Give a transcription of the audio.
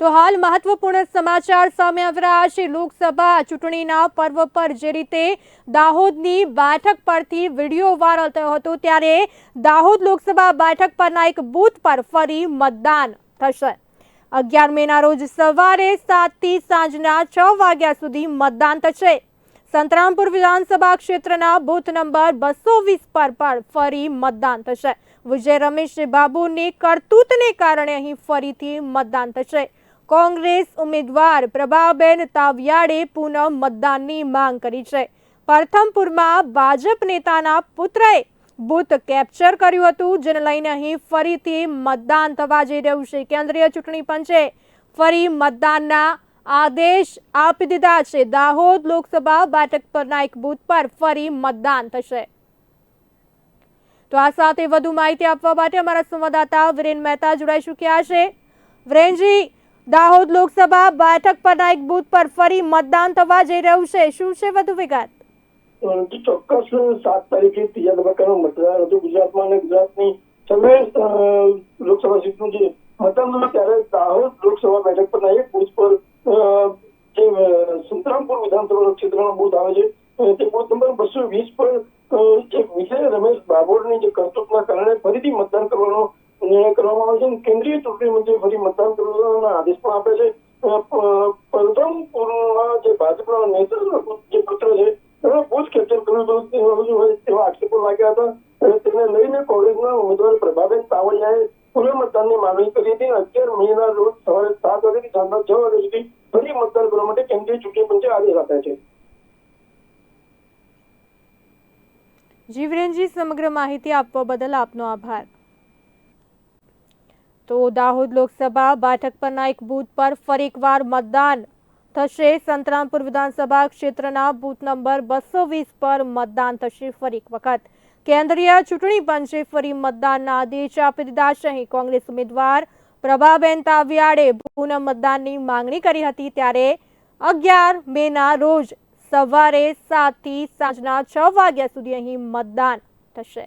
તો હાલ મહત્વપૂર્ણ સમાચાર સામે આવી રહ્યા છે. લોકસભા ચૂંટણીના પર્વ પર જે રીતે દાહોદની બેઠક પરથી વીડિયો વાયરલ થયો હતો, ત્યારે દાહોદ લોકસભા બેઠક પરના એક બૂથ પર ફરી મતદાન થશે. અગિયાર મેના રોજ સવારે સાતથી સાંજના છ વાગ્યા સુધી મતદાન થશે. સંતરામપુર વિધાનસભા ક્ષેત્રના બૂથ નંબર બસો વીસ પર પણ ફરી મતદાન થશે. વિજય રમેશ બાબુની કરતૂતને કારણે અહીં ફરીથી મતદાન થશે. કોંગ્રેસ ઉમેદવાર પ્રભાબેન તાવિયાડે પુનઃ મતદાનની માંગ કરી છે. પ્રથમપુરમાં ભાજપ નેતાના પુત્રએ બૂથ કેપ્ચર કર્યું હતું, જેને લઈને અહીં ફરીથી મતદાન થવા જઈ રહ્યું છે. કેન્દ્રીય ચૂંટણી પંચે ફરી મતદાનના આદેશ આપી દીધા છે. દાહોદ લોકસભા બેઠક પરના એક બૂથ પર ફરી મતદાન થશે. તો આ સાથે વધુ માહિતી આપવા માટે અમારા સંવાદદાતા વિરેન મહેતા જોડાઈ ચૂક્યા છે. વિરેનજી દાહોદ લોકસભા બેઠક પરના એક બૂથ પર ફરી મતદાન થવા જઈ રહ્યું છે. શું છે વધુ વિગત? ચોક્કસ સાત તારીખે ત્રીજા તબક્કાનું મતદાન હતું. ગુજરાતમાં અને ગુજરાતની સર્વે લોકસભા સીટનું જે મતદાન હતું ત્યારે દાહોદ લોકસભા બેઠક પરના એક બૂથ પર જે સુંદરામપુર વિધાનસભા ક્ષેત્રનો બૂથ આવે છે તે બૂથ નંબર બસો વીસ પર જે વિજય રમેશ બાબોડની જે કરતૂતના કારણે ફરીથી મતદાન કરવાનો નિર્ણય કરવામાં આવે છે કેન્દ્રીય ચૂંટણી મંત્રી ફરી મતદાન કરવાના આદેશ પણ આપે છે. અ, પ- જે ભાજપના નેતૃત્વ જે પત્ર છે તેમણે બૂથ કેપ્ચર હજુ હોય તેવા આક્ષેપો લાગ્યા હતા. તેને લઈને કોંગ્રેસના ઉમેદવાર પ્રભાબેન સાવલિયાએ પૂર્વ મતદાનની માંગણી કરી હતી. અગિયાર મહિના રોજ સવારે સાત વાગ્યાથી સાંજના છ વાગ્યા સુધી ફરી મતદાન કરવા માટે કેન્દ્રીય ચૂંટણી પંચે આદેશ આપ્યા છે. જીવરેનજી સમગ્ર માહિતી આપવા બદલ આપનો આભાર. તો દાહોદ લોકસભા બેઠક પરના એક બૂથ પર ફરી એકવાર મતદાન થશે સંતરામપુર વિધાનસભા ક્ષેત્રના બૂથ નંબર બસો વીસ પર મતદાન થશે ફરી એક વખત કેન્દ્રીય ચૂંટણી પંચે ફરી મતદાનના આદેશ આપી દીધા છે અહીં કોંગ્રેસ ઉમેદવાર પ્રભાબેન તાવિયાડે પુનઃ મતદાનની માંગણી કરી હતી ત્યારે અગિયાર મેના રોજ સવારે સાતથી સાંજના છ વાગ્યા સુધી અહીં મતદાન થશે